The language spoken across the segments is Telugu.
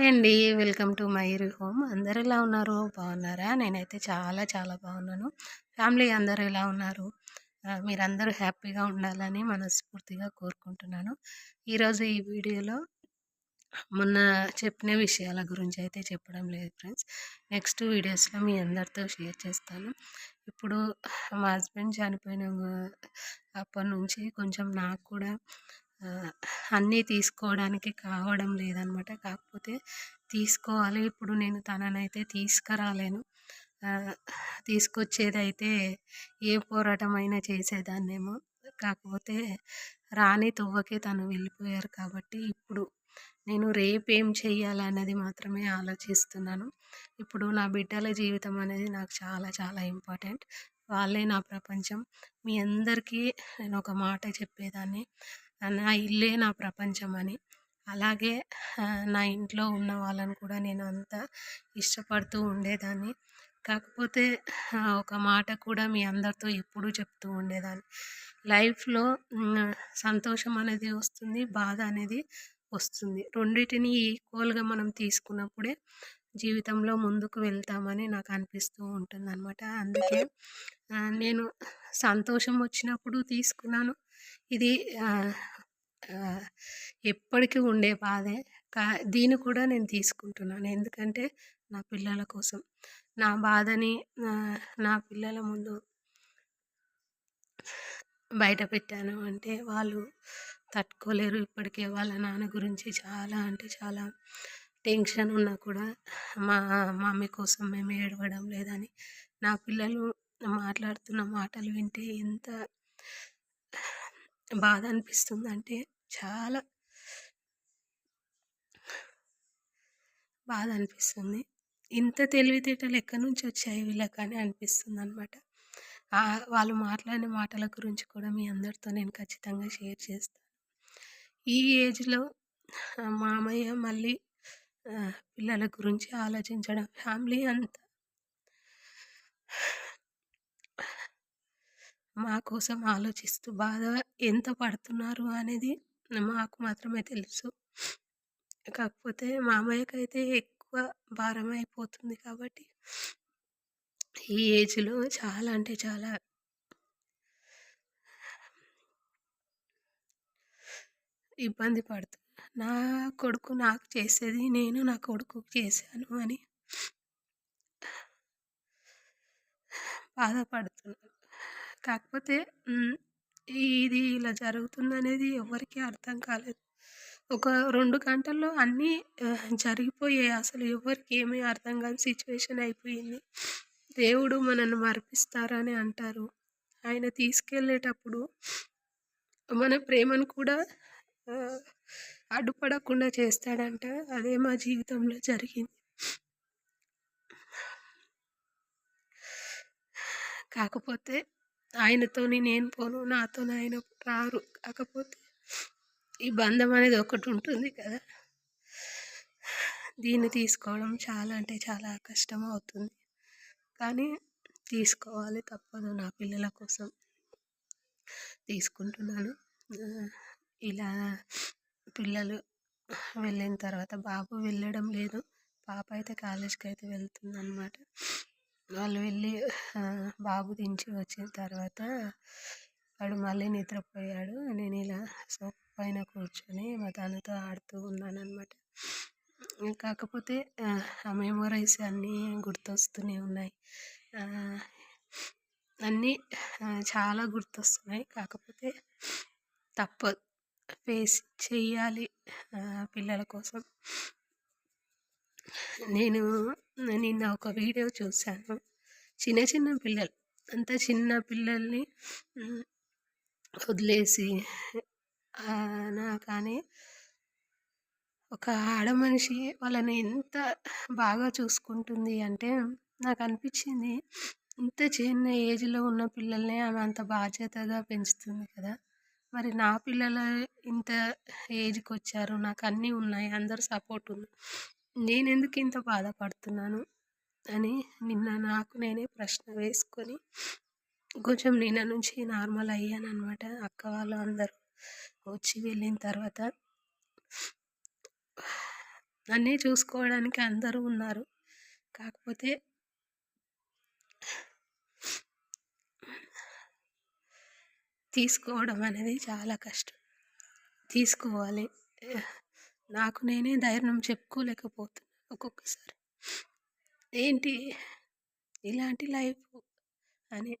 హాయ్ అండి. Welcome to Mayuri home. అందరు ఎలా ఉన్నారు? బాగున్నారా? నేనైతే చాలా చాలా బాగున్నాను. ఫ్యామిలీ అందరూ ఎలా ఉన్నారు? మీరందరూ హ్యాపీగా ఉండాలని మనస్ఫూర్తిగా కోరుకుంటున్నాను. ఈరోజు ఈ వీడియోలో మొన్న చెప్పిన విషయాల గురించి అయితే చెప్పడం లేదు ఫ్రెండ్స్. నెక్స్ట్ వీడియోస్లో మీ అందరితో షేర్ చేస్తాను. ఇప్పుడు మా హస్బెండ్ చనిపోయిన అప్పటి నుంచి కొంచెం నాకు కూడా అన్నీ తీసుకోవడానికి కావడం లేదనమాట. కాకపోతే తీసుకోవాలి. ఇప్పుడు నేను తననైతే తీసుకురాలేను. తీసుకొచ్చేదైతే ఏ పోరాటం అయినా చేసేదాన్నేమో. కాకపోతే రాని తువ్వకే తను వెళ్ళిపోయారు కాబట్టి ఇప్పుడు నేను రేపు ఏం మాత్రమే ఆలోచిస్తున్నాను. ఇప్పుడు నా బిడ్డల జీవితం అనేది నాకు చాలా చాలా ఇంపార్టెంట్. వాళ్ళే నా ప్రపంచం. మీ అందరికీ నేను ఒక మాట చెప్పేదాన్ని. నా ఇల్లే నా ప్రపంచం అని అలాగే నా ఇంట్లో ఉన్న వాళ్ళని కూడా నేను అంత ఇష్టపడుతూ ఉండేదాన్ని. కాకపోతే ఒక మాట కూడా మీ అందరితో ఎప్పుడూ చెప్తూ ఉండేదాన్ని. లైఫ్లో సంతోషం అనేది వస్తుంది బాధ అనేది వస్తుంది. రెండింటిని ఈక్వల్గా మనం తీసుకున్నప్పుడే జీవితంలో ముందుకు వెళ్తామని నాకు అనిపిస్తూ ఉంటుంది అనమాట అందుకే నేను సంతోషం వచ్చినప్పుడు తీసుకున్నాను. ఇది ఎప్పటికీ ఉండే బాధే. కా దీన్ని కూడా నేను తీసుకుంటున్నాను. ఎందుకంటే నా పిల్లల కోసం. నా బాధని నా పిల్లల ముందు బయట పెట్టాను. అంటే వాళ్ళు తట్టుకోలేరు. ఇప్పటికే వాళ్ళ నాన్న గురించి చాలా అంటే చాలా టెన్షన్ ఉన్నా కూడా మా మమ్మీ కోసం మేము ఏడవడం లేదని నా పిల్లలు మాట్లాడుతున్న మాటలు వింటే ఎంత బాధ అనిపిస్తుంది అంటే చాలా బాధ అనిపిస్తుంది. ఇంత తెలివితేటలు ఎక్కడి నుంచి వచ్చాయి వీళ్ళకని అనిపిస్తుంది అనమాట వాళ్ళు మాట్లాడిన మాటల గురించి కూడా మీ అందరితో నేను ఖచ్చితంగా షేర్ చేస్తాను. ఈ ఏజ్లో మామయ్య మళ్ళీ పిల్లల గురించి ఆలోచించడం ఫ్యామిలీ అంతా మా కోసం ఆలోచిస్తూ బాధ ఎంత పడుతున్నారు అనేది మాకు మాత్రమే తెలుసు. కాకపోతే మామయ్యకి అయితే ఎక్కువ భారం అయిపోతుంది కాబట్టి ఈ ఏజ్లో చాలా అంటే చాలా ఇబ్బంది పడుతుంది నా కొడుకు నాకు చేసేది నేను నా కొడుకు చేశాను అని బాధపడుతున్నాను కాకపోతే ఇది ఇలా జరుగుతుందనేది ఎవరికీ అర్థం కాలేదు. ఒక రెండు గంటల్లో అన్నీ జరిగిపోయాయి. అసలు ఎవరికి ఏమీ అర్థం కాని సిచ్యువేషన్ అయిపోయింది. దేవుడు మనల్ని మర్పిస్తారని అంటారు. ఆయన తీసుకెళ్ళేటప్పుడు మన ప్రేమను కూడా అడ్డుపడకుండా చేస్తాడంట. అదే మా జీవితంలో జరిగింది. కాకపోతే ఆయనతోని నేను పోను నాతో ఆయన రారు. కాకపోతే ఈ బంధం అనేది ఒకటి ఉంటుంది కదా. దీన్ని తీసుకోవడం చాలా అంటే చాలా కష్టం అవుతుంది. కానీ తీసుకోవాలి తప్పదు నా పిల్లల కోసం. తీసుకుంటున్నాను. ఇలా పిల్లలు వెళ్ళిన తర్వాత బాబు వెళ్ళడం లేదు. పాప అయితే కాలేజ్కి అయితే వెళ్తుంది అనమాట వాళ్ళు వెళ్ళి బాబు దించి వచ్చిన తర్వాత వాడు మళ్ళీ నిద్రపోయాడు. నేను ఇలా సోఫా పైన కూర్చొని మా తనతో ఆడుతూ ఉన్నాను అనమాట కాకపోతే ఆ, మెమొరీస్ అన్నీ గుర్తొస్తూనే ఉన్నాయి. అన్నీ చాలా గుర్తొస్తున్నాయి. కాకపోతే తప్పదు. ఫేస్ చేయాలి పిల్లల కోసం. నేను నిన్న ఒక వీడియో చూశాను. చిన్న చిన్న పిల్లలు అంత చిన్న పిల్లల్ని వదిలేసి నా కానీ ఒక ఆడ మనిషి వాళ్ళని ఎంత బాగా చూసుకుంటుంది అంటే నాకు అనిపించింది ఇంత చిన్న ఏజ్లో ఉన్న పిల్లల్ని ఆమె అంత బాధ్యతగా పెంచుతుంది కదా. మరి నా పిల్లలు ఇంత ఏజ్కి వచ్చారు నాకు అన్నీ ఉన్నాయి అందరు సపోర్ట్ ఉంది. నేను ఎందుకు ఇంత బాధపడుతున్నాను? అని నిన్న నాకు నేనే ప్రశ్న వేసుకొని కొంచెం నిన్న నుంచి నార్మల్ అయ్యాను అనమాట అక్క వాళ్ళు అందరూ. వచ్చి వెళ్ళిన తర్వాత అన్నీ చూసుకోవడానికి అందరూ ఉన్నారు. కాకపోతే తీసుకోవడం అనేది చాలా కష్టం. తీసుకోవాలి. నాకు నేనే ధైర్యం చెప్పుకోలేకపోతున్నా ఒక్కొక్కసారి. ఏంటి ఇలాంటి లైఫ్ అని?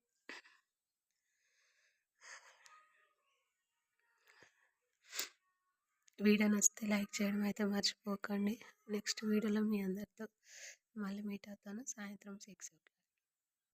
వీడియో నచ్చితే లైక్ చేయడం అయితే మర్చిపోకండి. నెక్స్ట్ వీడియోలో మీ అందరితో మళ్ళీ మీట్ అవుతాను. సాయంత్రం సిక్స్ ఓ క్లాక్.